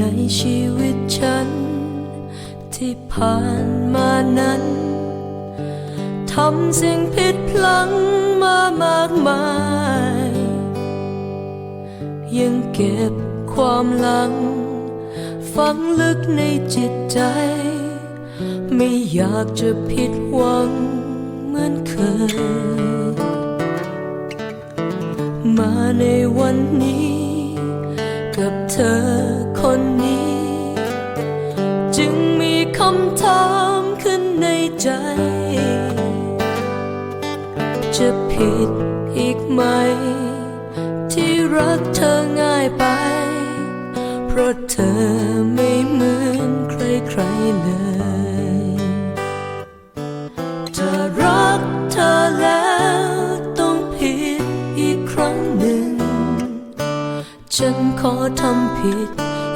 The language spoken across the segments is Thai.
ในชีวิตฉัน ที่ผ่านมานั้น ทำสิ่งผิดพลั้งมามากมาย ยังเก็บความหลัง ฝังลึกในจิตใจ ไม่อยากจะผิดหวังเหมือนเคย มาในวันนี้ คนนี้ จึงมีคำถามขึ้นในใจ จะผิดอีกไหม ที่รักเธอง่ายไป เพราะเธอไม่เหมือนใครๆเลยจะรักเธอแล้วต้องผิดอีกครั้งหนึ่ง ฉันขอทำผิด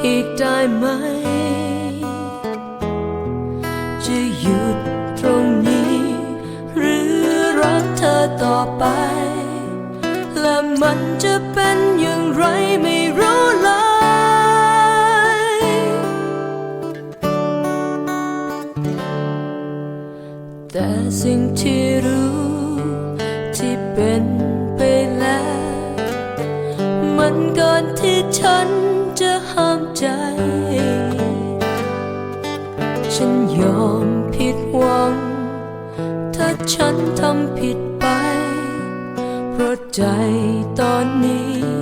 อีกได้ไหม จะหยุดตรงนี้ หรือรักเธอต่อไป และมันจะเป็นอย่างไรไม่รู้เลยแต่สิ่งที่รู้ที่เป็นไปแล้ว มันเกินที่ฉัน ฉันยอมผิดหวัง ถ้าฉันทำผิดไป เพราะใจตอนนี้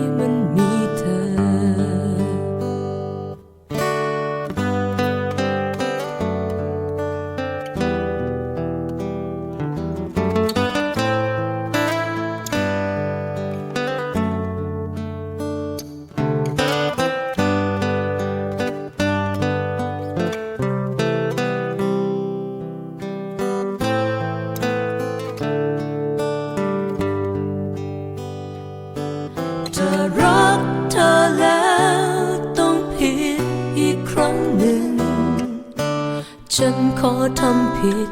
ฉันขอทำผิด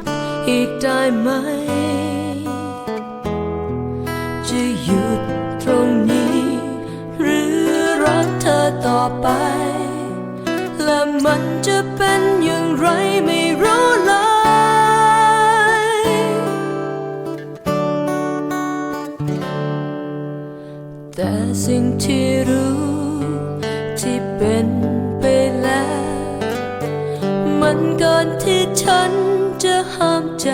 อีกได้ไหม จะหยุดตรงนี้ หรือรักเธอต่อไป และมันจะเป็นอย่างไรไม่รู้เลยแต่สิ่งที่รู้ ก่อนที่ฉันจะห้ามใจ